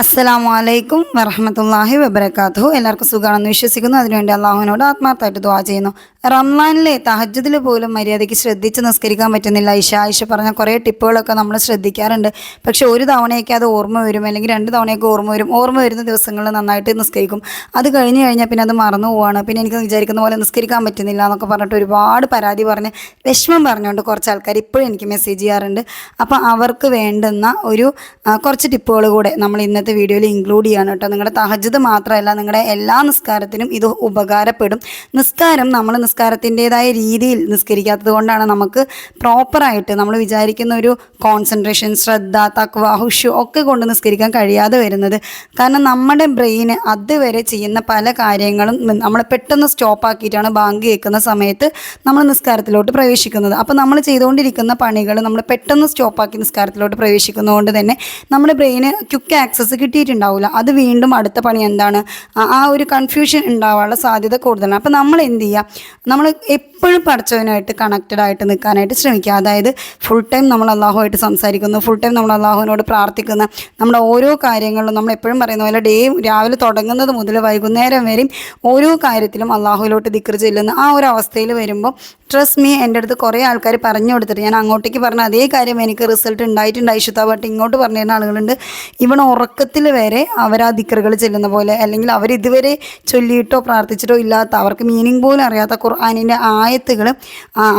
അസ്സലാമു അലൈക്കും വറഹമത്തല്ലാഹി വബർക്കാത്തു എല്ലാവർക്കും സുഖമാണെന്ന് വിശ്വസിക്കുന്നു. അതിനുവേണ്ടി അള്ളാഹുവിനോട് ആത്മാർത്ഥമായിട്ട് ദ്വാ ചെയ്യുന്നു. റംലാനിലെ തഹജ്ജുദിൽ പോലും മര്യാദയ്ക്ക് ശ്രദ്ധിച്ച് നിസ്കരിക്കാൻ പറ്റുന്നില്ല. ഇഷ ഇഷ പറഞ്ഞ കുറേ ടിപ്പുകളൊക്കെ നമ്മൾ ശ്രദ്ധിക്കാറുണ്ട്. പക്ഷേ ഒരു തവണയൊക്കെ അത് ഓർമ്മ വരും അല്ലെങ്കിൽ രണ്ട് തവണയൊക്കെ ഓർമ്മ വരും. ഓർമ്മ വരുന്ന ദിവസങ്ങളിൽ നന്നായിട്ട് നിസ്കരിക്കും. അത് കഴിഞ്ഞ് കഴിഞ്ഞാൽ പിന്നെ അത് മറന്നു പോവാണ്. പിന്നെ എനിക്ക് വിചാരിക്കുന്ന പോലെ നിസ്കരിക്കാൻ പറ്റുന്നില്ല എന്നൊക്കെ പറഞ്ഞിട്ട് ഒരുപാട് പരാതി പറഞ്ഞ് വിഷമം പറഞ്ഞുകൊണ്ട് കുറച്ച് ആൾക്കാർ ഇപ്പോഴും എനിക്ക് മെസ്സേജ് ചെയ്യാറുണ്ട്. അപ്പോൾ അവർക്ക് വേണ്ടുന്ന ഒരു കുറച്ച് ടിപ്പുകൾ കൂടെ നമ്മൾ ഇന്നത്തെ വീഡിയോയിൽ ഇൻക്ലൂഡ് ചെയ്യാണ് കേട്ടോ. നിങ്ങളുടെ തഹജത് മാത്രമല്ല നിങ്ങളുടെ എല്ലാ നിസ്കാരത്തിനും ഇത് ഉപകാരപ്പെടും. നിസ്കാരം നമ്മൾ നിസ്കാരത്തിന്റെതായ രീതിയിൽ നിസ്കരിക്കാത്തത് കൊണ്ടാണ് നമുക്ക് പ്രോപ്പറായിട്ട് നമ്മൾ വിചാരിക്കുന്ന ഒരു കോൺസെൻട്രേഷൻ ശ്രദ്ധ തക്വ ഹുഷു ഒക്കെ കൊണ്ട് നിസ്കരിക്കാൻ കഴിയാതെ വരുന്നത്. കാരണം നമ്മുടെ ബ്രെയിന് അതുവരെ ചെയ്യുന്ന പല കാര്യങ്ങളും നമ്മൾ പെട്ടെന്ന് സ്റ്റോപ്പ് ആക്കിയിട്ടാണ് ബാങ്ക് കേൾക്കുന്ന സമയത്ത് നമ്മൾ നിസ്കാരത്തിലോട്ട് പ്രവേശിക്കുന്നത്. അപ്പോൾ നമ്മൾ ചെയ്തുകൊണ്ടിരിക്കുന്ന പണികൾ നമ്മൾ പെട്ടെന്ന് സ്റ്റോപ്പാക്കി നിസ്കാരത്തിലോട്ട് പ്രവേശിക്കുന്നതുകൊണ്ട് തന്നെ നമ്മുടെ ബ്രെയിന് ക്യുക്ക് ആക്സസ് കിട്ടിയിട്ടുണ്ടാവില്ല അത് വീണ്ടും അടുത്ത പണി എന്താണ്? ആ- ഒരു കൺഫ്യൂഷൻ ഉണ്ടാവാനുള്ള സാധ്യത കൂടുതലാണ്. അപ്പോൾ നമ്മൾ എന്ത് ചെയ്യുക നമ്മൾ എപ്പോഴും പഠിച്ചവനായിട്ട് കണക്റ്റഡ് ആയിട്ട് നിൽക്കാനായിട്ട് ശ്രമിക്കുക. അതായത് ഫുൾ ടൈം നമ്മൾ അള്ളാഹുമായിട്ട് സംസാരിക്കുന്നു ഫുൾ ടൈം നമ്മൾ അള്ളാഹുവിനോട് പ്രാർത്ഥിക്കുന്ന. നമ്മുടെ ഓരോ കാര്യങ്ങളിലും നമ്മൾ എപ്പോഴും പറയുന്ന പോലെ ഡേ രാവിലെ തുടങ്ങുന്നത് മുതൽ വൈകുന്നേരം വരെയും ഓരോ കാര്യത്തിലും അള്ളാഹുവിലോട്ട് ദിക്ർ ചെല്ലുന്ന ആ ഒരു അവസ്ഥയിൽ വരുമ്പോൾ ട്രസ്റ്റ് മീ എന്റെ അടുത്ത് കുറേ ആൾക്കാർ പറഞ്ഞു കൊടുത്തിട്ട് ഞാൻ അങ്ങോട്ടേക്ക് പറഞ്ഞ അതേ കാര്യം എനിക്ക് റിസൾട്ട് ഉണ്ടായിട്ടുണ്ട്. ഐഷുത്ത ബട്ട് ഇങ്ങോട്ട് പറഞ്ഞു തരുന്ന ആളുകളുണ്ട്. ഇവൺ ഉറക്കത്തിൽ വരെ അവർ ആ ദിക്കറുകൾ ചെല്ലുന്ന പോലെ അല്ലെങ്കിൽ അവർ ഇതുവരെ ചൊല്ലിയിട്ടോ പ്രാർത്ഥിച്ചിട്ടോ ഇല്ലാത്ത അവർക്ക് മീനിങ് പോലും അറിയാത്ത ഖുർആാനിന്റെ ആയത്തുകൾ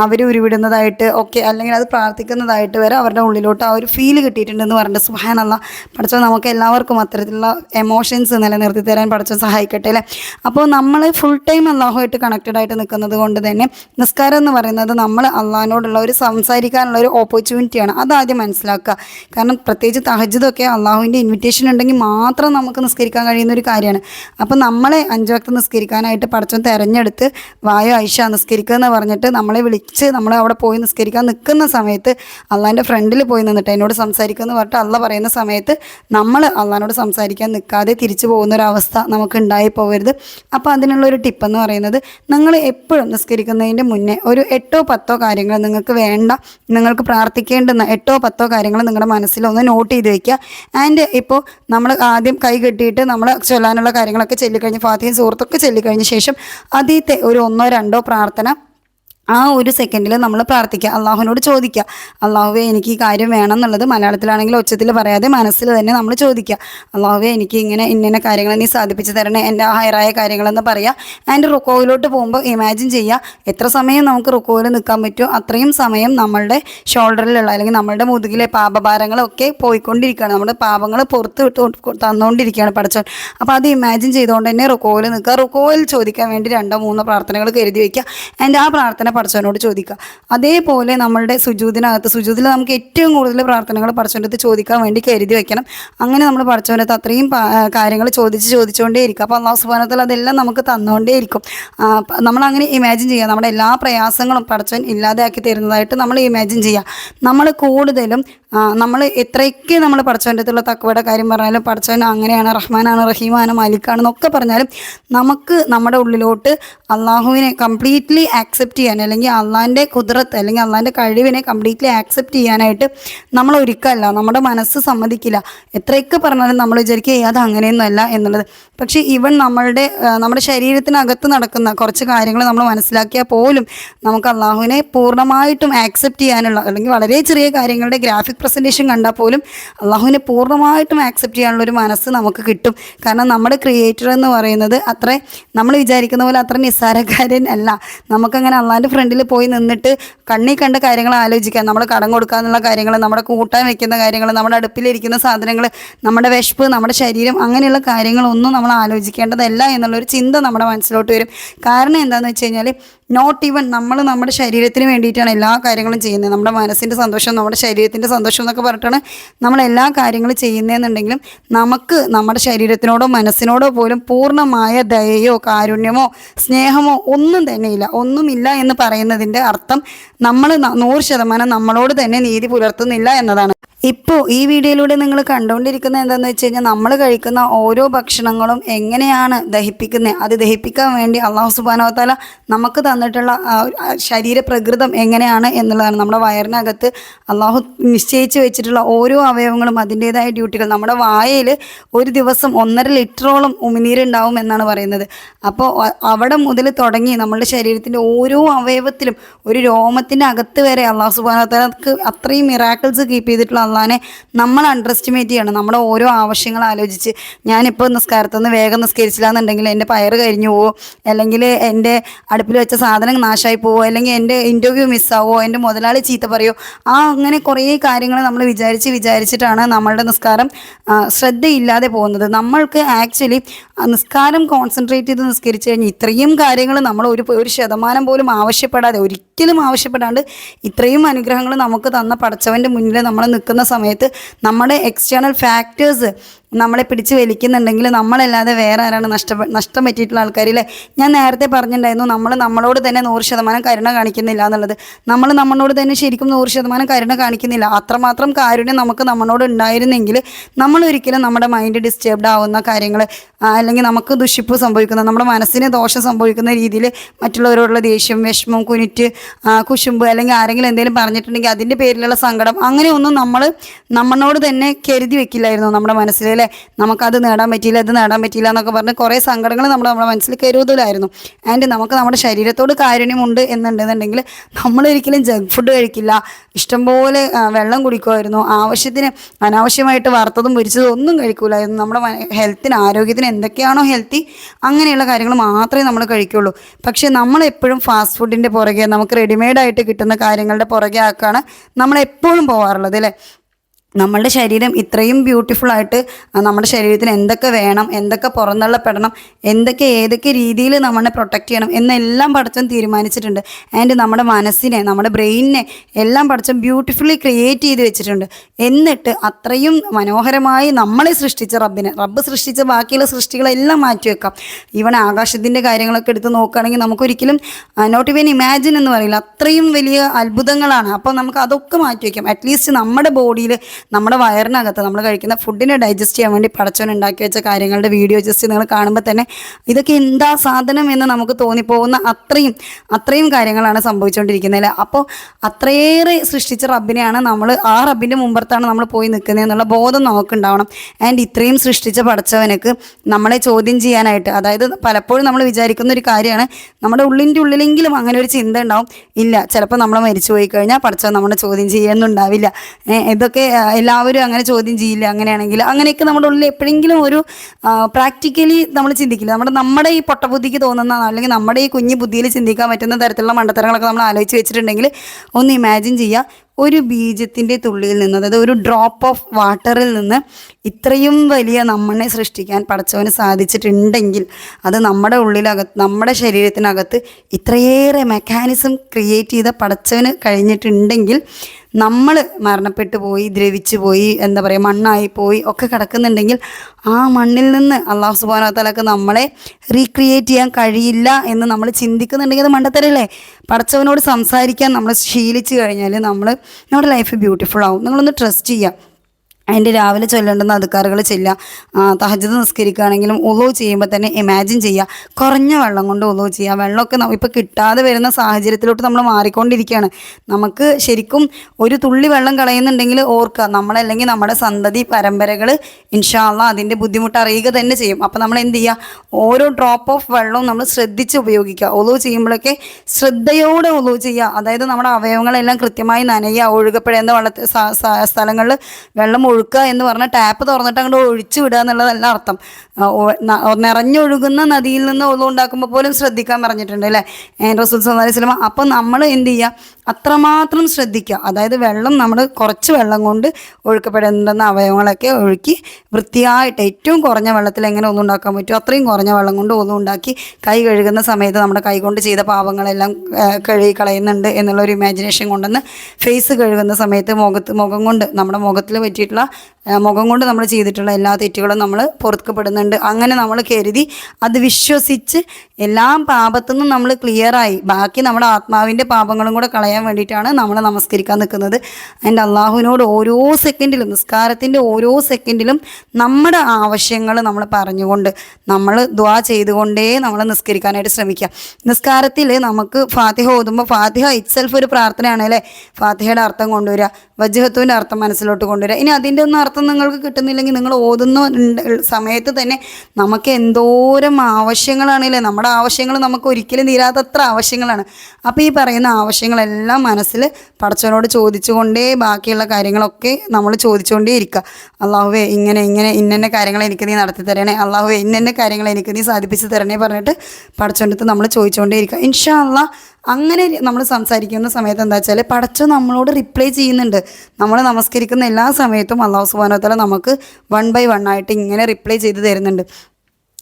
അവർ ഉരുവിടുന്നതായിട്ട് ഒക്കെ അല്ലെങ്കിൽ അത് പ്രാർത്ഥിക്കുന്നതായിട്ട് വരെ അവരുടെ ഉള്ളിലോട്ട് ആ ഒരു ഫീൽ കിട്ടിയിട്ടുണ്ടെന്ന് പറഞ്ഞിട്ട് സുഹാനല്ല പഠിച്ചോ നമുക്ക് എല്ലാവർക്കും അത്തരത്തിലുള്ള എമോഷൻസ് നിലനിർത്തി തരാൻ പഠിച്ചോ സഹായിക്കട്ടെ അല്ലേ? അപ്പോൾ നമ്മൾ ഫുൾ ടൈം അള്ളാഹുമായിട്ട് കണക്റ്റഡ് ആയിട്ട് നിൽക്കുന്നത് കൊണ്ട് തന്നെ നിസ്കാരം എന്ന് പറയുന്നത് നമ്മൾ അള്ളാഹിനോടുള്ള ഒരു സംസാരിക്കാനുള്ള ഒരു ഓപ്പർച്യൂണിറ്റിയാണ് അതാദ്യം മനസ്സിലാക്കുക. കാരണം പ്രത്യേകിച്ച് തഹജിതൊക്കെ അള്ളാഹുവിന്റെ ഇൻവിറ്റേഷൻ ഉണ്ടെങ്കിൽ മാത്രം നമുക്ക് നിസ്കരിക്കാൻ കഴിയുന്ന ഒരു കാര്യമാണ്. അപ്പോൾ നമ്മളെ അഞ്ചു വക്തം നിസ്കരിക്കാനായിട്ട് പഠിച്ചോ തിരഞ്ഞെടുത്ത് വായോ ഐഷ നിസ്കരിക്കുക എന്ന് പറഞ്ഞിട്ട് നമ്മളെ വിളിച്ച് നമ്മൾ അവിടെ പോയി നിസ്കരിക്കാൻ നിൽക്കുന്ന സമയത്ത് അള്ളാന്റെ ഫ്രണ്ടിൽ പോയി നിന്നിട്ട് എന്നോട് സംസാരിക്കുമെന്ന് പറഞ്ഞിട്ട് അള്ള പറയുന്ന സമയത്ത് നമ്മൾ അള്ളാനോട് സംസാരിക്കാൻ നിൽക്കാതെ തിരിച്ചു പോകുന്ന ഒരു അവസ്ഥ നമുക്ക് ഉണ്ടായി പോകരുത്. അപ്പോൾ അതിനുള്ള ഒരു ടിപ്പ് എന്ന് പറയുന്നത് നിങ്ങൾ എപ്പോഴും നിസ്കരിക്കുന്നതിന്റെ മുന്നേ ഒരു എട്ടോ പത്തോ കാര്യങ്ങൾ നിങ്ങൾക്ക് വേണ്ട നിങ്ങൾക്ക് പ്രാർത്ഥിക്കേണ്ടുന്ന എട്ടോ പത്തോ കാര്യങ്ങൾ നിങ്ങളുടെ മനസ്സിൽ ഒന്ന് നോട്ട് ചെയ്ത് വെക്കുക ആൻഡ് ഇപ്പോൾ നമ്മൾ ആദ്യം കൈ കെട്ടിയിട്ട് നമ്മൾ ചൊല്ലാനുള്ള കാര്യങ്ങളൊക്കെ ചൊല്ലിക്കഴിഞ്ഞ് ഫാത്തിയും സുഹൃത്തൊക്കെ ചൊല്ലിക്കഴിഞ്ഞ ശേഷം അതീത്തെ ഒരു ഒന്നോ രണ്ടോ പ്രാർത്ഥന ആ ഒരു സെക്കൻഡിൽ നമ്മൾ പ്രാർത്ഥിക്കുക. അള്ളാഹുവിനോട് ചോദിക്കുക. അള്ളാഹുവെ എനിക്ക് ഈ കാര്യം വേണം എന്നുള്ളത് മലയാളത്തിലാണെങ്കിൽ ഒച്ചത്തിൽ പറയാതെ മനസ്സിൽ തന്നെ നമ്മൾ ചോദിക്കുക. അള്ളാഹുവെ എനിക്ക് ഇങ്ങനെ ഇന്ന കാര്യങ്ങൾ നീ സാധിപ്പിച്ച് തരണേ. എന്റെ ഹയറായ കാര്യങ്ങളെന്ന് പറയുക ആൻഡ് റുക്കോയിലോട്ട് പോകുമ്പോൾ ഇമാജിൻ ചെയ്യുക എത്ര സമയം നമുക്ക് റുക്കോയിൽ നിൽക്കാൻ പറ്റുമോ അത്രയും സമയം നമ്മളുടെ ഷോൾഡറിലുള്ള അല്ലെങ്കിൽ നമ്മളുടെ മുതുകിലെ പാപഭാരങ്ങളൊക്കെ പോയിക്കൊണ്ടിരിക്കുകയാണ്. നമ്മുടെ പാപങ്ങൾ പുറത്ത് വിട്ട് കൊണ്ട് തന്നുകൊണ്ടിരിക്കുകയാണ് പഠിച്ചോൻ അപ്പോൾ അത് ഇമാജിൻ ചെയ്തുകൊണ്ട് തന്നെ റുക്കോയിൽ നിൽക്കുക. റുക്കോയിൽ ചോദിക്കാൻ വേണ്ടി രണ്ടോ മൂന്നോ പ്രാർത്ഥനകൾ കരുതി വയ്ക്കുക ആൻഡ് ആ പ്രാർത്ഥന പഠിച്ചവനോട് ചോദിക്കുക. അതേപോലെ നമ്മളുടെ സുജൂതിനകത്ത് സുജൂതിൽ നമുക്ക് ഏറ്റവും കൂടുതൽ പ്രാർത്ഥനകൾ പഠിച്ചവന്റെ അടുത്ത് ചോദിക്കാൻ വേണ്ടി കരുതി വെക്കണം. അങ്ങനെ നമ്മൾ പഠിച്ചവന്റെ അടുത്ത് അത്രയും കാര്യങ്ങൾ ചോദിച്ച് ചോദിച്ചുകൊണ്ടേ ഇരിക്കും. അപ്പോൾ അള്ളാഹു സുബാനത്തിൽ അതെല്ലാം നമുക്ക് തന്നുകൊണ്ടേ ഇരിക്കും. നമ്മളങ്ങനെ ഇമാജിൻ ചെയ്യുക നമ്മുടെ എല്ലാ പ്രയാസങ്ങളും പടച്ചവൻ ഇല്ലാതെയാക്കി തരുന്നതായിട്ട് നമ്മൾ ഇമാജിൻ ചെയ്യുക നമ്മൾ കൂടുതലും നമ്മൾ എത്രയൊക്കെ നമ്മൾ പഠിച്ചവന്റെ അടുത്തുള്ള തക്കവയുടെ കാര്യം പറഞ്ഞാലും പഠിച്ചവൻ അങ്ങനെയാണ് റഹ്മാനാണ് റഹീമാണ് മാലിക്കാണെന്നൊക്കെ പറഞ്ഞാലും നമുക്ക് നമ്മുടെ ഉള്ളിലോട്ട് അള്ളാഹുവിനെ കംപ്ലീറ്റ്ലി ആക്സെപ്റ്റ് ചെയ്യാൻ അല്ലെങ്കിൽ അള്ളാന്റെ കുതിരത്ത് അല്ലെങ്കിൽ അള്ളാന്റെ കഴിവിനെ കംപ്ലീറ്റ്ലി ആക്സെപ്റ്റ് ചെയ്യാനായിട്ട് നമ്മൾ ഒരുക്കല്ല നമ്മുടെ മനസ്സ് സമ്മതിക്കില്ല. എത്രയൊക്കെ പറഞ്ഞാലും നമ്മൾ വിചാരിക്കുക "ഏയ്, അത് അങ്ങനെയൊന്നുമല്ല എന്നുള്ളത്. പക്ഷേ ഇവൻ നമ്മളുടെ നമ്മുടെ ശരീരത്തിനകത്ത് നടക്കുന്ന കുറച്ച് കാര്യങ്ങൾ നമ്മൾ മനസ്സിലാക്കിയാൽ പോലും നമുക്ക് അള്ളാഹുവിനെ പൂർണമായിട്ടും ആക്സെപ്റ്റ് ചെയ്യാനുള്ള അല്ലെങ്കിൽ വളരെ ചെറിയ കാര്യങ്ങളുടെ ഗ്രാഫിക് പ്രസന്റേഷൻ കണ്ടാൽ പോലും അള്ളാഹുവിനെ പൂർണമായിട്ടും ആക്സെപ്റ്റ് ചെയ്യാനുള്ള ഒരു മനസ്സ് നമുക്ക് കിട്ടും. കാരണം നമ്മുടെ ക്രിയേറ്റർ എന്ന് പറയുന്നത് അത്ര നമ്മൾ വിചാരിക്കുന്ന പോലെ അത്ര നിസ്സാരക്കാരൻ അല്ല. നമുക്കങ്ങനെ അള്ളാഹിന്റെ ഫ്രണ്ടിൽ പോയി നിന്നിട്ട് കണ്ണി കണ്ട കാര്യങ്ങൾ ആലോചിക്കാം. നമ്മൾ കടം കൊടുക്കാന്നുള്ള കാര്യങ്ങൾ നമ്മുടെ കൂട്ടാൻ വെക്കുന്ന കാര്യങ്ങൾ നമ്മുടെ അടുപ്പിലിരിക്കുന്ന സാധനങ്ങൾ നമ്മുടെ വിശപ്പ് നമ്മുടെ ശരീരം അങ്ങനെയുള്ള കാര്യങ്ങളൊന്നും നമ്മൾ ആലോചിക്കേണ്ടതല്ല എന്നുള്ളൊരു ചിന്ത നമ്മുടെ മനസ്സിലോട്ട് വരും. കാരണം എന്താണെന്ന് വെച്ച് കഴിഞ്ഞാൽ നോട്ട് ഈവൻ നമ്മൾ നമ്മുടെ ശരീരത്തിന് വേണ്ടിയിട്ടാണ് എല്ലാ കാര്യങ്ങളും ചെയ്യുന്നത്. നമ്മുടെ മനസ്സിന്റെ സന്തോഷം നമ്മുടെ ശരീരത്തിന്റെ സന്തോഷം എന്നൊക്കെ പറഞ്ഞിട്ടാണ് നമ്മൾ എല്ലാ കാര്യങ്ങളും ചെയ്യുന്നതെന്നുണ്ടെങ്കിലും നമുക്ക് നമ്മുടെ ശരീരത്തിനോടോ മനസ്സിനോടോ പോലും പൂർണമായ ദയയോ കാരുണ്യമോ സ്നേഹമോ ഒന്നും തന്നെയില്ല. ഒന്നുമില്ല എന്ന് പറയുന്നതിന്റെ അർത്ഥം നമ്മൾ നൂറ് ശതമാനം നമ്മളോട് തന്നെ നീതി പുലർത്തുന്നില്ല എന്നതാണ്. ഇപ്പോൾ ഈ വീഡിയോയിലൂടെ നിങ്ങൾ കണ്ടുകൊണ്ടിരിക്കുന്നത് എന്താണെന്ന് വെച്ച് കഴിഞ്ഞാൽ നമ്മൾ കഴിക്കുന്ന ഓരോ ഭക്ഷണങ്ങളും എങ്ങനെയാണ് ദഹിപ്പിക്കുന്നത് അത് ദഹിപ്പിക്കാൻ വേണ്ടി അള്ളാഹു സുബാനോത്താല നമുക്ക് തന്നിട്ടുള്ള ആ പ്രകൃതം എങ്ങനെയാണ് എന്നുള്ളതാണ്. നമ്മുടെ വയറിനകത്ത് അള്ളാഹു നിശ്ചയിച്ച് വെച്ചിട്ടുള്ള ഓരോ അവയവങ്ങളും അതിന്റേതായ ഡ്യൂട്ടികൾ നമ്മുടെ വായയിൽ ഒരു ദിവസം ഒന്നര ലിറ്ററോളം ഉമിനീരുണ്ടാവും എന്നാണ് പറയുന്നത്. അപ്പോൾ അവിടെ മുതൽ തുടങ്ങി നമ്മുടെ ശരീരത്തിന്റെ ഓരോ അവയവത്തിലും ഒരു രോമത്തിന്റെ അകത്ത് വരെ അള്ളാഹു സുബാനോത്താലക്ക് അത്രയും മിറാക്കിൾസ് കീപ്പ് ചെയ്തിട്ടുള്ള അള്ളാഹിനെ നമ്മൾ അണ്ടർ എസ്റ്റിമേറ്റ് ചെയ്യണം. നമ്മുടെ ഓരോ ആവശ്യങ്ങൾ ആലോചിച്ച് ഞാനിപ്പോൾ നിസ്കാരത്തിൽ നിന്ന് വേഗം നിസ്കരിച്ചില്ല എന്നുണ്ടെങ്കിൽ എന്റെ പയറ് കരിഞ്ഞു പോവോ അല്ലെങ്കിൽ എന്റെ അടുപ്പിൽ വെച്ച സാധനം നാശമായി പോവോ അല്ലെങ്കിൽ എന്റെ ഇന്റർവ്യൂ മിസ്സാവോ എന്റെ മുതലാളി ചീത്ത പറയോ ആ അങ്ങനെ കുറേ കാര്യങ്ങൾ നമ്മൾ വിചാരിച്ച് വിചാരിച്ചിട്ടാണ് നമ്മളുടെ നിസ്കാരം ശ്രദ്ധയില്ലാതെ പോകുന്നത്. നമ്മൾക്ക് ആക്ച്വലി നിസ്കാരം കോൺസെൻട്രേറ്റ് ചെയ്ത് നിസ്കരിച്ചു കഴിഞ്ഞാൽ ഇത്രയും കാര്യങ്ങൾ നമ്മൾ ഒരു ഒരു ശതമാനം പോലും ആവശ്യപ്പെടാതെ ഒരിക്കലും ആവശ്യപ്പെടാണ്ട് ഇത്രയും അനുഗ്രഹങ്ങൾ നമുക്ക് തന്ന പടച്ചവന്റെ മുന്നിൽ നമ്മൾ നിൽക്കുന്ന സമയത്ത് നമ്മുടെ എക്സ്റ്റേണൽ ഫാക്ടേഴ്സ് നമ്മളെ പിടിച്ച് വലിക്കുന്നുണ്ടെങ്കിൽ നമ്മളല്ലാതെ വേറെ ആരാണ് നഷ്ടപ്പെ നഷ്ടം പറ്റിയിട്ടുള്ള ആൾക്കാരില്ലേ ഞാൻ നേരത്തെ പറഞ്ഞിട്ടുണ്ടായിരുന്നു നമ്മൾ നമ്മളോട് തന്നെ നൂറ് ശതമാനം കരുണ കാണിക്കുന്നില്ല എന്നുള്ളത്. നമ്മൾ നമ്മളോട് തന്നെ ശരിക്കും നൂറ് ശതമാനം കരുണ കാണിക്കുന്നില്ല. അത്രമാത്രം കാരുണ്യം നമുക്ക് നമ്മളോട് ഉണ്ടായിരുന്നെങ്കിൽ നമ്മൾ ഒരിക്കലും നമ്മുടെ മൈൻഡ് ഡിസ്റ്റേബ്ഡ് ആവുന്ന കാര്യങ്ങൾ അല്ലെങ്കിൽ നമുക്ക് ദുഷിപ്പ് സംഭവിക്കുന്ന നമ്മുടെ മനസ്സിന് ദോഷം സംഭവിക്കുന്ന രീതിയിൽ മറ്റുള്ളവരോടുള്ള ദേഷ്യം വിഷമം കുനിറ്റ് കുശുമ്പ് അല്ലെങ്കിൽ ആരെങ്കിലും എന്തെങ്കിലും പറഞ്ഞിട്ടുണ്ടെങ്കിൽ അതിന്റെ പേരിലുള്ള സങ്കടം അങ്ങനെയൊന്നും നമ്മൾ നമ്മളോട് തന്നെ കരുതി വെക്കില്ലായിരുന്നു നമ്മുടെ മനസ്സിൽ അല്ലേ? നമുക്കത് നേടാൻ പറ്റിയില്ല ഇത് നേടാൻ പറ്റിയില്ല എന്നൊക്കെ പറഞ്ഞ് കുറേ സങ്കടങ്ങൾ നമ്മൾ നമ്മുടെ മനസ്സിൽ കരുതലായിരുന്നു. ആൻഡ് നമുക്ക് നമ്മുടെ ശരീരത്തോട് കാരുണ്യമുണ്ട് എന്നുണ്ടെന്നുണ്ടെങ്കിൽ നമ്മളൊരിക്കലും ജങ്ക് ഫുഡ് കഴിക്കില്ല. ഇഷ്ടംപോലെ വെള്ളം കുടിക്കുമായിരുന്നു. ആവശ്യത്തിന് അനാവശ്യമായിട്ട് വറുത്തതും പൊരിച്ചതും ഒന്നും കഴിക്കൂലായിരുന്നു. നമ്മുടെ ഹെൽത്തിന് ആരോഗ്യത്തിന് എന്തൊക്കെയാണോ ഹെൽത്തി അങ്ങനെയുള്ള കാര്യങ്ങൾ മാത്രമേ നമ്മൾ കഴിക്കുള്ളൂ. പക്ഷേ നമ്മളെപ്പോഴും ഫാസ്റ്റ് ഫുഡിന്റെ പുറകെ നമുക്ക് റെഡിമെയ്ഡായിട്ട് കിട്ടുന്ന കാര്യങ്ങളുടെ പുറകെ ആക്കാണ് നമ്മളെപ്പോഴും പോകാറുള്ളത് അല്ലേ? നമ്മളുടെ ശരീരം ഇത്രയും ബ്യൂട്ടിഫുൾ ആയിട്ട് നമ്മുടെ ശരീരത്തിന് എന്തൊക്കെ വേണം എന്തൊക്കെ പുറന്തള്ളപ്പെടണം എന്തൊക്കെ ഏതൊക്കെ രീതിയിൽ നമ്മളെ പ്രൊട്ടക്റ്റ് ചെയ്യണം എന്നെല്ലാം പഠിച്ചും തീരുമാനിച്ചിട്ടുണ്ട്. ആൻഡ് നമ്മുടെ മനസ്സിനെ നമ്മുടെ ബ്രെയിനിനെ എല്ലാം പഠിച്ചും ബ്യൂട്ടിഫുള്ളി ക്രിയേറ്റ് ചെയ്ത് വെച്ചിട്ടുണ്ട്. എന്നിട്ട് അത്രയും മനോഹരമായി നമ്മളെ സൃഷ്ടിച്ച റബ്ബിനെ റബ്ബ് സൃഷ്ടിച്ച ബാക്കിയുള്ള സൃഷ്ടികളെല്ലാം മാറ്റി വെക്കാം. ഈവൺ ആകാശത്തിന്റെ കാര്യങ്ങളൊക്കെ എടുത്ത് നോക്കുകയാണെങ്കിൽ നമുക്കൊരിക്കലും നോട്ട് ഇവൻ ഇമാജിൻ എന്ന് പറയില്ല അത്രയും വലിയ അത്ഭുതങ്ങളാണ്. അപ്പോൾ നമുക്ക് അതൊക്കെ മാറ്റി വയ്ക്കാം അറ്റ്ലീസ്റ്റ് നമ്മുടെ ബോഡിയിൽ നമ്മുടെ വയറിനകത്ത് നമ്മൾ കഴിക്കുന്ന ഫുഡിനെ ഡൈജസ്റ്റ് ചെയ്യാൻ വേണ്ടി പടച്ചോൻ ഉണ്ടാക്കി വെച്ച കാര്യങ്ങളുടെ വീഡിയോ ജസ്റ്റ് നിങ്ങൾ കാണുമ്പോൾ തന്നെ ഇതൊക്കെ എന്താ സാധനം എന്ന് നമുക്ക് തോന്നിപ്പോകുന്ന അത്രയും അത്രയും കാര്യങ്ങളാണ് സംഭവിച്ചുകൊണ്ടിരിക്കുന്നത് അപ്പോൾ അത്രയേറെ സൃഷ്ടിച്ച റബ്ബിനെയാണ് നമ്മൾ ആ റബ്ബിന്റെ മുമ്പർത്താണ് നമ്മൾ പോയി നിൽക്കുന്നത് എന്നുള്ള ബോധം നമുക്കുണ്ടാവണം. ആൻഡ് ഇത്രയും സൃഷ്ടിച്ച പടച്ചവനക്ക് നമ്മളെ ചോദ്യം ചെയ്യാനായിട്ട് അതായത് പലപ്പോഴും നമ്മൾ വിചാരിക്കുന്ന ഒരു കാര്യമാണ് നമ്മുടെ ഉള്ളിന്റെ ഉള്ളിലെങ്കിലും അങ്ങനെ ഒരു ചിന്ത ഉണ്ടാവും. ഇല്ല ചിലപ്പോൾ നമ്മൾ മരിച്ചു പോയി കഴിഞ്ഞാൽ പടച്ചവൻ നമ്മളെ ചോദ്യം ചെയ്യുന്നുണ്ടാവില്ല. ഇതൊക്കെ എല്ലാവരും അങ്ങനെ ചോദ്യം ചെയ്യില്ല അങ്ങനെയാണെങ്കിൽ. അങ്ങനെയൊക്കെ നമ്മുടെ ഉള്ളിൽ എപ്പോഴെങ്കിലും ഒരു പ്രാക്ടിക്കലി നമ്മൾ ചിന്തിക്കില്ല. നമ്മുടെ നമ്മുടെ ഈ പൊട്ടബുദ്ധിക്ക് തോന്നുന്ന അല്ലെങ്കിൽ നമ്മുടെ ഈ കുഞ്ഞു ബുദ്ധിയിൽ ചിന്തിക്കാൻ പറ്റുന്ന തരത്തിലുള്ള മണ്ടത്തരങ്ങളൊക്കെ നമ്മൾ ആലോചിച്ച് വെച്ചിട്ടുണ്ടെങ്കിൽ ഒന്ന് ഇമാജിൻ ചെയ്യുക. ഒരു ബീജത്തിന്റെ തുള്ളിയിൽ നിന്ന് അതായത് ഒരു ഡ്രോപ്പ് ഓഫ് വാട്ടറിൽ നിന്ന് ഇത്രയും വലിയ നമ്മളെ സൃഷ്ടിക്കാൻ പടച്ചവന് സാധിച്ചിട്ടുണ്ടെങ്കിൽ അത് നമ്മുടെ ഉള്ളിലകത്ത് നമ്മുടെ ശരീരത്തിനകത്ത് ഇത്രയേറെ മെക്കാനിസം ക്രിയേറ്റ് ചെയ്ത പടച്ചവന് കഴിഞ്ഞിട്ടുണ്ടെങ്കിൽ നമ്മൾ മരണപ്പെട്ടു പോയി ദ്രവിച്ചു പോയി എന്താ പറയുക മണ്ണായി പോയി ഒക്കെ കിടക്കുന്നുണ്ടെങ്കിൽ ആ മണ്ണിൽ നിന്ന് അള്ളാഹു സുബാനത്തലക്ക് നമ്മളെ റീക്രിയേറ്റ് ചെയ്യാൻ കഴിയില്ല എന്ന് നമ്മൾ ചിന്തിക്കുന്നുണ്ടെങ്കിൽ അത് മണ്ടത്തരല്ലേ? പടച്ചവനോട് സംസാരിക്കാൻ നമ്മൾ ശീലിച്ചു കഴിഞ്ഞാൽ നമ്മൾ നമ്മുടെ ലൈഫ് ബ്യൂട്ടിഫുൾ ആവും. നിങ്ങളൊന്ന് ട്രസ്റ്റ് ചെയ്യുക അതിന്റെ രാവിലെ ചൊല്ലേണ്ടുന്ന അധികാരികൾ ചെല്ലുക തഹജത് നിസ്കരിക്കുകയാണെങ്കിലും ഉളവ് ചെയ്യുമ്പോൾ തന്നെ ഇമാജിൻ ചെയ്യുക. കുറഞ്ഞ വെള്ളം കൊണ്ട് ഉളവ് ചെയ്യുക. വെള്ളമൊക്കെ ഇപ്പോൾ കിട്ടാതെ വരുന്ന സാഹചര്യത്തിലോട്ട് നമ്മൾ മാറിക്കൊണ്ടിരിക്കുകയാണ്. നമുക്ക് ശരിക്കും ഒരു തുള്ളി വെള്ളം കളയുന്നുണ്ടെങ്കിൽ ഓർക്കുക നമ്മളല്ലെങ്കിൽ നമ്മുടെ സന്തതി പരമ്പരകൾ ഇൻഷാല്ല അതിന്റെ ബുദ്ധിമുട്ട് അറിയുക തന്നെ ചെയ്യും. അപ്പോൾ നമ്മൾ എന്ത് ചെയ്യുക? ഓരോ ഡ്രോപ്പ് ഓഫ് വെള്ളവും നമ്മൾ ശ്രദ്ധിച്ച് ഉപയോഗിക്കുക. ഉളവ് ചെയ്യുമ്പോഴൊക്കെ ശ്രദ്ധയോടെ ഉളവ് ചെയ്യുക. അതായത് നമ്മുടെ അവയവങ്ങളെല്ലാം കൃത്യമായി നനയുക ഒഴുകപ്പെടേണ്ട വെള്ളത്തിൽ സ്ഥലങ്ങളിൽ വെള്ളം ഒഴുക്കുക എന്ന് പറഞ്ഞാൽ ടാപ്പ് തുറന്നിട്ട് അങ്ങോട്ട് ഒഴിച്ചു വിടുക എന്നുള്ളതല്ല അർത്ഥം. നിറഞ്ഞൊഴുകുന്ന നദിയിൽ നിന്ന് ഒന്നും ഉണ്ടാക്കുമ്പോൾ പോലും ശ്രദ്ധിക്കാൻ പറഞ്ഞിട്ടുണ്ട് അല്ലേ? റസൂൽ അലൈഹി വസല്ലം. അപ്പം നമ്മൾ എന്ത് ചെയ്യുക? അത്രമാത്രം ശ്രദ്ധിക്കുക. അതായത് വെള്ളം നമ്മൾ കുറച്ച് വെള്ളം കൊണ്ട് ഒഴുക്കപ്പെടേണ്ടുന്ന അവയവങ്ങളൊക്കെ ഒഴുക്കി വൃത്തിയായിട്ട് ഏറ്റവും കുറഞ്ഞ വെള്ളത്തിൽ എങ്ങനെ ഒന്നും ഉണ്ടാക്കാൻ പറ്റുമോ അത്രയും കുറഞ്ഞ വെള്ളം കൊണ്ട് ഒന്നും ഉണ്ടാക്കി കൈ കഴുകുന്ന സമയത്ത് നമ്മുടെ കൈ കൊണ്ട് ചെയ്ത പാവങ്ങളെല്ലാം കഴുകി കളയുന്നുണ്ട് എന്നുള്ളൊരു ഇമാജിനേഷൻ കൊണ്ടുവന്ന് ഫേസ് കഴുകുന്ന സമയത്ത് മുഖത്ത് മുഖം കൊണ്ട് നമ്മുടെ മുഖത്തിൽ പറ്റിയിട്ടുള്ള മുഖം കൊണ്ട് നമ്മൾ ചെയ്തിട്ടുള്ള എല്ലാ തെറ്റുകളും നമ്മൾ പൊറുക്കപ്പെടുന്നുണ്ട്. അങ്ങനെ നമ്മൾ കരുതി അത് വിശ്വസിച്ച് എല്ലാ പാപത്തുനിന്നും നമ്മൾ ക്ലിയറായി ബാക്കി നമ്മുടെ ആത്മാവിന്റെ പാപങ്ങളും കൂടെ കളയാൻ വേണ്ടിയിട്ടാണ് നമ്മൾ നമസ്കരിക്കാൻ നിൽക്കുന്നത്. അതിന്റെ അള്ളാഹുവിനോട് ഓരോ സെക്കൻഡിലും നിസ്കാരത്തിന്റെ ഓരോ സെക്കൻഡിലും നമ്മുടെ ആവശ്യങ്ങൾ നമ്മൾ പറഞ്ഞുകൊണ്ട് നമ്മൾ ദ്വാ ചെയ്തുകൊണ്ടേ നമ്മൾ നിസ്കരിക്കാനായിട്ട് ശ്രമിക്കുക. നിസ്കാരത്തിൽ നമുക്ക് ഫാത്തിഹ ഓതുമ്പോൾ ഫാത്തിഹ ഇറ്റ്സെൽഫ് ഒരു പ്രാർത്ഥനയാണ് അല്ലേ? ഫാത്തിഹയുടെ അർത്ഥം കൊണ്ടുവരിക. വജ്ഹത്തുവിന്റെ അർത്ഥം മനസ്സിലോട്ട് കൊണ്ടുവരിക. ഇനി അതിന്റെ ഒന്നും അർത്ഥം നിങ്ങൾക്ക് കിട്ടുന്നില്ലെങ്കിൽ നിങ്ങൾ ഓതുന്ന സമയത്ത് തന്നെ നമുക്ക് എന്തോരം ആവശ്യങ്ങളാണല്ലേ നമ്മുടെ ആവശ്യങ്ങൾ നമുക്ക് ഒരിക്കലും തീരാത്തത്ര ആവശ്യങ്ങളാണ്. അപ്പോൾ ഈ പറയുന്ന ആവശ്യങ്ങളെല്ലാം മനസ്സിൽ പടച്ചവനോട് ചോദിച്ചുകൊണ്ടേ ബാക്കിയുള്ള കാര്യങ്ങളൊക്കെ നമ്മൾ ചോദിച്ചുകൊണ്ടേ ഇരിക്കുക. അള്ളാഹുവേ ഇങ്ങനെ ഇങ്ങനെ ഇന്നെ കാര്യങ്ങൾ എനിക്ക് നീ നടത്തി തരണേ. അള്ളാഹുവേ ഇന്നെ കാര്യങ്ങൾ എനിക്ക് നീ സാധിപ്പിച്ച് തരണേ പറഞ്ഞിട്ട് പടച്ചോണ്ടത്ത് നമ്മൾ ചോദിച്ചുകൊണ്ടേ ഇരിക്കുക. ഇൻഷാ അള്ളാഹ് അങ്ങനെ നമ്മൾ സംസാരിക്കുന്ന സമയത്ത് എന്താ വെച്ചാൽ പടച്ചോ നമ്മളോട് റിപ്ലൈ ചെയ്യുന്നുണ്ട്. നമ്മൾ നമസ്കരിക്കുന്ന എല്ലാ സമയത്തും അള്ളാഹു സുബാനോത്തല നമുക്ക് വൺ ബൈ വൺ ആയിട്ട് ഇങ്ങനെ റിപ്ലൈ ചെയ്ത് തരുന്നുണ്ട്.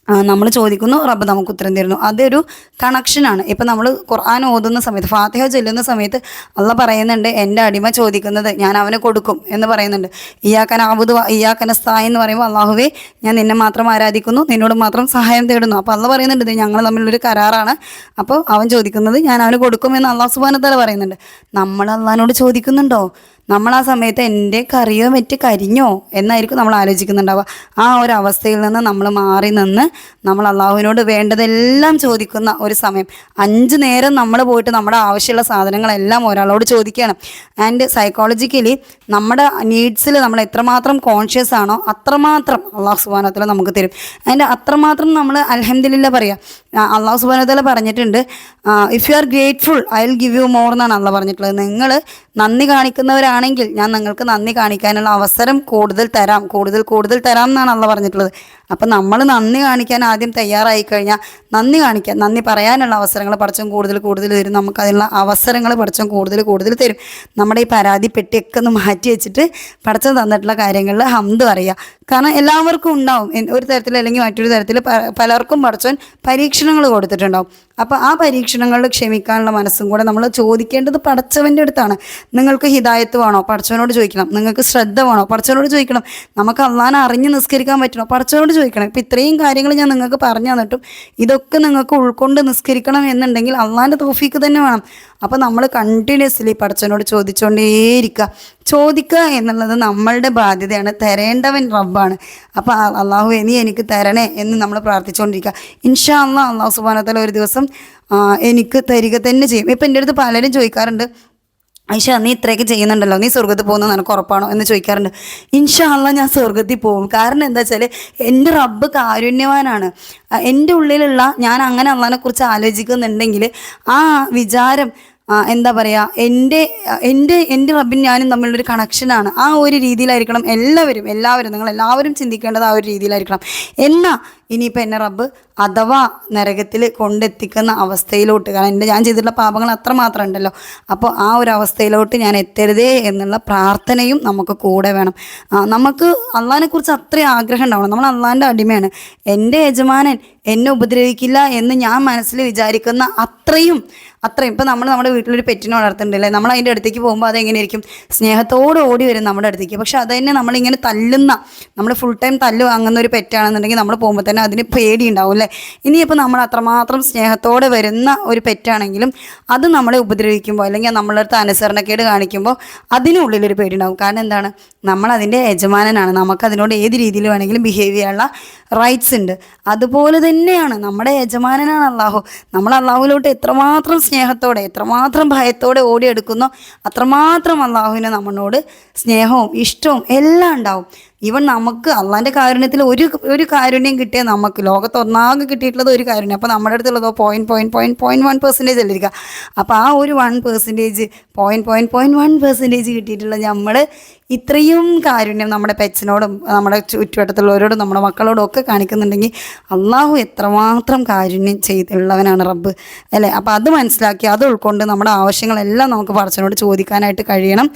നമ്മൾ ചോദിക്കുന്നു റബ്ബ് നമുക്ക് ഉത്തരം തരുന്നു. അതൊരു കണക്ഷനാണ് ഇപ്പം നമ്മൾ ഖുർആൻ ഓതുന്ന സമയത്ത് ഫാത്തിഹ ചൊല്ലുന്ന സമയത്ത് അള്ള പറയുന്നുണ്ട് എന്റെ അടിമ ചോദിക്കുന്നത് ഞാൻ അവന് കൊടുക്കും എന്ന് പറയുന്നുണ്ട്. ഇയാക്കൻ ആബുദ് ഇയാക്കന സ്ഥായി എന്ന് പറയുമ്പോൾ അള്ളാഹുവേ ഞാൻ നിന്നെ മാത്രം ആരാധിക്കുന്നു നിന്നോട് മാത്രം സഹായം തേടുന്നു. അപ്പോൾ അള്ള പറയുന്നുണ്ട് ഞങ്ങൾ തമ്മിലൊരു കരാറാണ്. അപ്പോൾ അവൻ ചോദിക്കുന്നത് ഞാൻ അവന് കൊടുക്കും എന്ന് അള്ളാഹു സുബാനത്തല പറയുന്നുണ്ട്. നമ്മൾ അള്ളഹാനോട് ചോദിക്കുന്നുണ്ടോ? നമ്മൾ ആ സമയത്ത് എന്റെ കറിയോ മറ്റ് കരിഞ്ഞോ എന്നായിരിക്കും നമ്മൾ ആലോചിക്കുന്നുണ്ടാവുക. ആ ഒരു അവസ്ഥയിൽ നിന്ന് നമ്മൾ മാറി നിന്ന് നമ്മൾ അള്ളാഹുവിനോട് വേണ്ടതെല്ലാം ചോദിക്കുന്ന ഒരു സമയം. അഞ്ച് നേരം നമ്മൾ പോയിട്ട് നമ്മുടെ ആവശ്യമുള്ള സാധനങ്ങളെല്ലാം ഒരാളോട് ചോദിക്കണം ആൻഡ് സൈക്കോളജിക്കലി നമ്മുടെ നീഡ്സിൽ നമ്മൾ എത്രമാത്രം കോൺഷ്യസ് ആണോ അത്രമാത്രം അള്ളാഹു സുബാനത്തല നമുക്ക് തരും. ആൻഡ് അത്രമാത്രം നമ്മൾ അലഹമില്ല പറയുക അള്ളാഹു സുബാനത്തല പറഞ്ഞിട്ടുണ്ട് if you are grateful I will give you more എന്നാണ് അള്ള പറഞ്ഞിട്ടുള്ളത്. നിങ്ങൾ നന്ദി കാണിക്കുന്നവരാണെങ്കിൽ ഞാൻ നിങ്ങൾക്ക് നന്ദി കാണിക്കാനുള്ള അവസരം കൂടുതൽ തരാം. കൂടുതൽ കൂടുതൽ തരാം എന്നാണ് അള്ള പറഞ്ഞിട്ടുള്ളത്. അപ്പം നമ്മൾ നന്ദി കാണിക്കാൻ ആദ്യം തയ്യാറായി കഴിഞ്ഞാൽ നന്ദി കാണിക്കാൻ നന്ദി പറയാനുള്ള അവസരങ്ങൾ പഠിച്ചും കൂടുതൽ കൂടുതൽ തരും. നമുക്ക് അതിനുള്ള അവസരങ്ങൾ പഠിച്ചും കൂടുതൽ കൂടുതൽ തരും. നമ്മുടെ ഈ പരാതി പെട്ടിയൊക്കെ ഒന്ന് മാറ്റി വെച്ചിട്ട് പഠിച്ചു തന്നിട്ടുള്ള കാര്യങ്ങളിൽ ഹന്ത് പറയുക. കാരണം എല്ലാവർക്കും ഉണ്ടാവും. ഒരു തരത്തിൽ അല്ലെങ്കിൽ മറ്റൊരു തരത്തിൽ പലർക്കും പഠിച്ചവൻ പരീക്ഷണങ്ങൾ കൊടുത്തിട്ടുണ്ടാവും. അപ്പോൾ ആ പരീക്ഷണങ്ങളിൽ ക്ഷമിക്കാനുള്ള മനസ്സും കൂടെ നമ്മൾ ചോദിക്കേണ്ടത് പഠിച്ചവന്റെ അടുത്താണ്. നിങ്ങൾക്ക് ഹിതായത്ത് വേണോ? പഠിച്ചവനോട് ചോദിക്കണം. നിങ്ങൾക്ക് ശ്രദ്ധ വേണോ? പഠിച്ചവനോട് ചോദിക്കണം. നമുക്ക് അള്ളാനെ അറിഞ്ഞ് നിസ്കരിക്കാൻ പറ്റണോ? പഠിച്ചവനോട് ചോദിക്കണം. ഇപ്പം ഇത്രയും കാര്യങ്ങൾ ഞാൻ നിങ്ങൾക്ക് പറഞ്ഞു തന്നിട്ടും ഇതൊക്കെ നിങ്ങൾക്ക് ഉൾക്കൊണ്ട് നിസ്കരിക്കണം എന്നുണ്ടെങ്കിൽ അള്ളാന്റെ തോഫീക്ക് തന്നെ വേണം. അപ്പോൾ നമ്മൾ കണ്ടിന്യൂസ്ലി പഠിച്ചവനോട് ചോദിച്ചുകൊണ്ടേയിരിക്കുക ചോദിക്കുക എന്നുള്ളത് നമ്മളുടെ ബാധ്യതയാണ്. തരേണ്ടവൻ റബ്ബാണ്. അപ്പോൾ അള്ളാഹു ഇനി എനിക്ക് തരണേ എന്ന് നമ്മൾ പ്രാർത്ഥിച്ചുകൊണ്ടിരിക്കുക. ഇൻഷാ അള്ളാഹ് അള്ളാഹു സുബാനത്തല ഒരു ദിവസം എനിക്ക് തരിക തന്നെ ചെയ്യും. ഇപ്പം എന്റെ അടുത്ത് പലരും ചോദിക്കാറുണ്ട് ഐഷ നീ ഇത്രയൊക്കെ ചെയ്യുന്നുണ്ടല്ലോ. നീ സ്വർഗത്തിൽ പോകുന്നത് നിനക്ക് ഉറപ്പാണോ? എന്ന് ചോദിക്കാറുണ്ട്. ഇൻഷാ അള്ളാ ഞാൻ സ്വർഗത്തിൽ പോകും. കാരണം എന്താ വെച്ചാൽ എന്റെ റബ്ബ് കാരുണ്യവാനാണ്. എന്റെ ഉള്ളിലുള്ള ഞാൻ അങ്ങനെ അള്ളാനെ കുറിച്ച് ആലോചിക്കുന്നുണ്ടെങ്കിൽ ആ വിചാരം എന്താ പറയുക എന്റെ എന്റെ എന്റെ റബ്ബിൻ ഞാനും തമ്മിലുള്ളൊരു കണക്ഷനാണ് ആ ഒരു രീതിയിലായിരിക്കണം എല്ലാവരും എല്ലാവരും നിങ്ങൾ എല്ലാവരും ചിന്തിക്കേണ്ടത് ആ ഒരു രീതിയിലായിരിക്കണം. എന്നാ ഇനിയിപ്പോൾ എന്നെ റബ്ബ് അഥവാ നരകത്തിൽ കൊണ്ടെത്തിക്കുന്ന അവസ്ഥയിലോട്ട് കാരണം എന്റെ ഞാൻ ചെയ്തിട്ടുള്ള പാപങ്ങൾ അത്രമാത്രം ഉണ്ടല്ലോ. അപ്പോൾ ആ ഒരു അവസ്ഥയിലോട്ട് ഞാൻ എത്തരുതേ എന്നുള്ള പ്രാർത്ഥനയും നമുക്ക് കൂടെ വേണം. നമുക്ക് അള്ളഹാനെക്കുറിച്ച് അത്രയും ആഗ്രഹം ഉണ്ടാവണം. നമ്മൾ അള്ളാഹിന്റെ അടിമയാണ്. എന്റെ യജമാനൻ എന്നെ ഉപദ്രവിക്കില്ല എന്ന് ഞാൻ മനസ്സിൽ വിചാരിക്കുന്ന അത്രയും അത്രയും. ഇപ്പം നമ്മൾ നമ്മുടെ വീട്ടിലൊരു പെറ്റിനെ വളർത്തുന്നുണ്ടല്ലേ? നമ്മൾ അതിന്റെ അടുത്തേക്ക് പോകുമ്പോൾ അതെങ്ങനെയായിരിക്കും സ്നേഹത്തോട് ഓടി വരും നമ്മുടെ അടുത്തേക്ക്. പക്ഷെ അത് തന്നെ നമ്മളിങ്ങനെ തല്ലുന്ന നമ്മൾ ഫുൾ ടൈം തല്ലു വാങ്ങുന്ന ഒരു പെറ്റാണെന്നുണ്ടെങ്കിൽ നമ്മൾ പോകുമ്പോൾ തന്നെ അതിന് പേടി ഉണ്ടാവും അല്ലേ? ഇനിയിപ്പോൾ നമ്മൾ അത്രമാത്രം സ്നേഹത്തോടെ വരുന്ന ഒരു പെറ്റാണെങ്കിലും അത് നമ്മളെ ഉപദ്രവിക്കുമ്പോൾ അല്ലെങ്കിൽ നമ്മളുടെ അടുത്ത് അനുസരണക്കേട് കാണിക്കുമ്പോൾ അതിനുള്ളിലൊരു പേടി ഉണ്ടാവും കാരണം എന്താണ്? നമ്മൾ അതിന്റെ യജമാനനാണ്. നമുക്ക് അതിനോട് ഏത് രീതിയിൽ വേണമെങ്കിലും ബിഹേവ് ചെയ്യാനുള്ള റൈറ്റ്സ് ഉണ്ട്. അതുപോലെ തന്നെയാണ് നമ്മുടെ യജമാനനാണ് അള്ളാഹു. നമ്മൾ അള്ളാഹുവിലോട്ട് എത്രമാത്രം സ്നേഹത്തോടെ എത്രമാത്രം ഭയത്തോടെ ഓടിയെടുക്കുന്നോ അത്രമാത്രം അള്ളാഹുവിന് നമ്മളോട് സ്നേഹവും ഇഷ്ടവും എല്ലാം ഉണ്ടാവും. ഈവൻ നമുക്ക് അള്ളാന്റെ കാരുണ്യത്തിൽ ഒരു ഒരു കാരുണ്യം കിട്ടിയ നമുക്ക് ലോകത്ത് ഒന്നാകെ കിട്ടിയിട്ടുള്ളത് ഒരു കാരുണ്യം. അപ്പോൾ നമ്മുടെ അടുത്തുള്ളതോ point point point point one percentage അല്ലിരിക്കുക അപ്പോൾ ആ ഒരു one percentage point point point one percentage കിട്ടിയിട്ടുള്ള നമ്മൾ ഇത്രയും കാരുണ്യം നമ്മുടെ പെറ്റ്സിനോടും നമ്മുടെ ചുറ്റുവട്ടത്തുള്ളവരോടും നമ്മുടെ മക്കളോടും ഒക്കെ കാണിക്കുന്നുണ്ടെങ്കിൽ അള്ളാഹു എത്രമാത്രം കാരുണ്യം ചെയ്തുള്ളവനാണ് റബ്ബ്. അല്ലേ? അപ്പോൾ അത് മനസ്സിലാക്കി അത് ഉൾക്കൊണ്ട് നമ്മുടെ ആവശ്യങ്ങളെല്ലാം നമുക്ക് പറച്ചനോട് ചോദിക്കാനായിട്ട് കഴിയണം.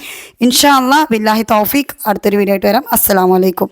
ഇൻഷാ അള്ളാഹ് ബില്ലാഹി തൗഫീഖ്. അടുത്തൊരു വീഡിയോ ആയിട്ട് വരാം. അസ്സലാമു അലൈക്കും